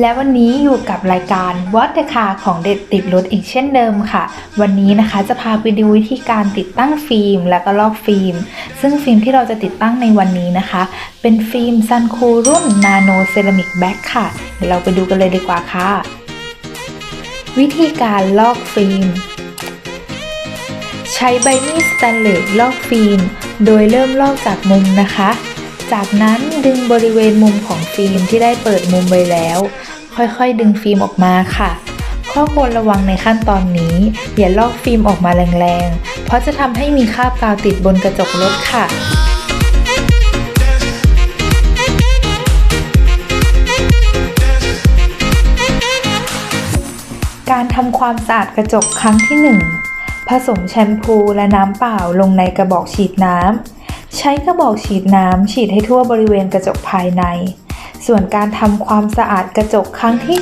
และวันนี้อยู่กับรายการวัดคาของเด็ดติดรถอีกเช่นเดิมค่ะ วันนี้นะคะจะพาไปดูวิธีการติดตั้งฟิล์ม และก็ลอกฟิล์ม ซึ่งฟิล์มที่เราจะติดตั้งในวันนี้นะคะ เป็นฟิล์มซันคูรุ่นนาโนเซรามิกแบ็คค่ะ เดี๋ยวเราไปดูกันเลยดีกว่าค่ะ วิธีการลอกฟิล์ม ใช้ใบมีดสแตนเลสลอกฟิล์ม โดยเริ่มลอกจากมุมนะคะ จากนั้นดึงบริเวณมุมของฟิล์มที่ได้เปิดมุมไว้แล้ว ค่อยๆ ดึงฟิล์มออกมาค่ะ ข้อควรระวังในขั้นตอนนี้ อย่าลอกฟิล์มออกมาแรงๆ เพราะจะทำให้มีคราบกาวติดบนกระจกรถค่ะการทำความสะอาดกระจกครั้งที่ 1 ผสมแชมพูและน้ำเปล่าลงในกระบอกฉีดน้ำ ใช้กระบอกฉีดน้ำฉีดให้ทั่วบริเวณกระจกภายใน ส่วนการทำความสะอาดกระจกครั้งที่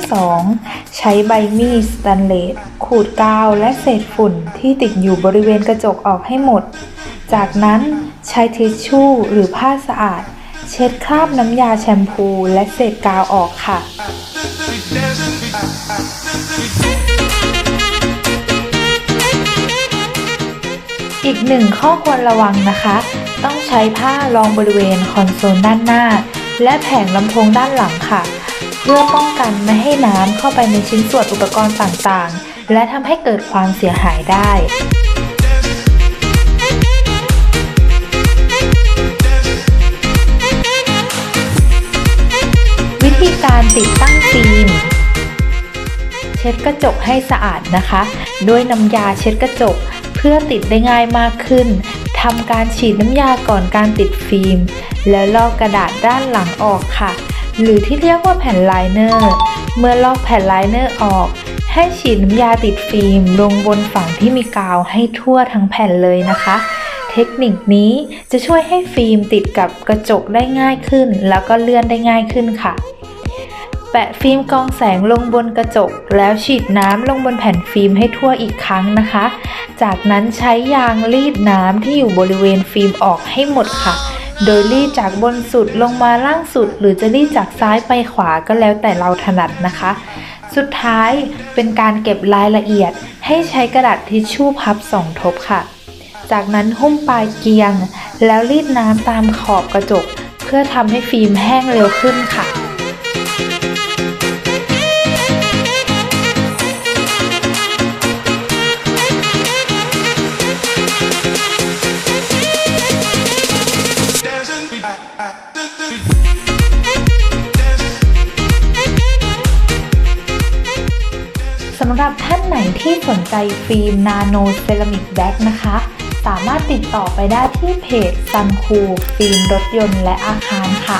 2 ใช้ใบมีดสแตนเลสขูดกาวและเศษฝุ่นที่ติดอยู่บริเวณกระจกออกให้หมด จากนั้นใช้ทิชชู่หรือผ้าสะอาด เช็ดคราบน้ำยาแชมพูและเศษกาวออกค่ะ อีกหนึ่งข้อควรระวังนะคะ ต้องใช้ผ้ารองบริเวณคอนโซลด้านหน้า และแผงลำโพงด้านหลังค่ะ เพื่อป้องกันไม่ให้น้ำเข้าไปในชิ้นส่วนอุปกรณ์ต่างๆ และทำให้เกิดความเสียหายได้วิธีการติดตั้งฟิล์มเช็ดกระจกให้สะอาดนะคะ ด้วยน้ำยาเช็ดกระจก พื่อติดได้ง่ายมากขึ้นทำการฉีดน้ำยาก่อนการติดฟิล์ม แล้วลอกกระดาษด้านหลังออกค่ะ หรือที่เรียกว่าแผ่นไลเนอร์ เมื่อลอกแผ่นไลเนอร์ออก ให้ฉีดน้ำยาติดฟิล์ม ลงบนฝั่งที่มีกาวให้ทั่วทั้งแผ่นเลยนะคะ เทคนิคนี้จะช่วยให้ฟิล์มติดกับกระจกได้ง่ายขึ้น แล้วก็เลื่อนได้ง่ายขึ้นค่ะ แปะฟิล์มกองแสงลงบนกระจก แล้วฉีดน้ำลงบนแผ่นฟิล์มให้ทั่วอีกครั้งนะคะ จากนั้นใช้ยางรีดน้ำที่อยู่บริเวณฟิล์มออกให้หมดค่ะ โดยรีดจากบนสุดลงมาล่างสุด หรือจะรีดจากซ้ายไปขวาก็แล้วแต่เราถนัดนะคะ สุดท้ายเป็นการเก็บรายละเอียด ให้ใช้กระดาษทิชชู่พับสองทบค่ะ จากนั้นหุ้มปลายเกียง แล้วรีดน้ำตามขอบกระจก เพื่อทำให้ฟิล์มแห้งเร็วขึ้นค่ะำหรับท่านไหนที่สนใจฟิล์มนาโนเซรามิกแบ็กนะคะ สามารถติดต่อไปได้ที่เพจซันคูฟิล์มรถยนต์และอาคารค่ะ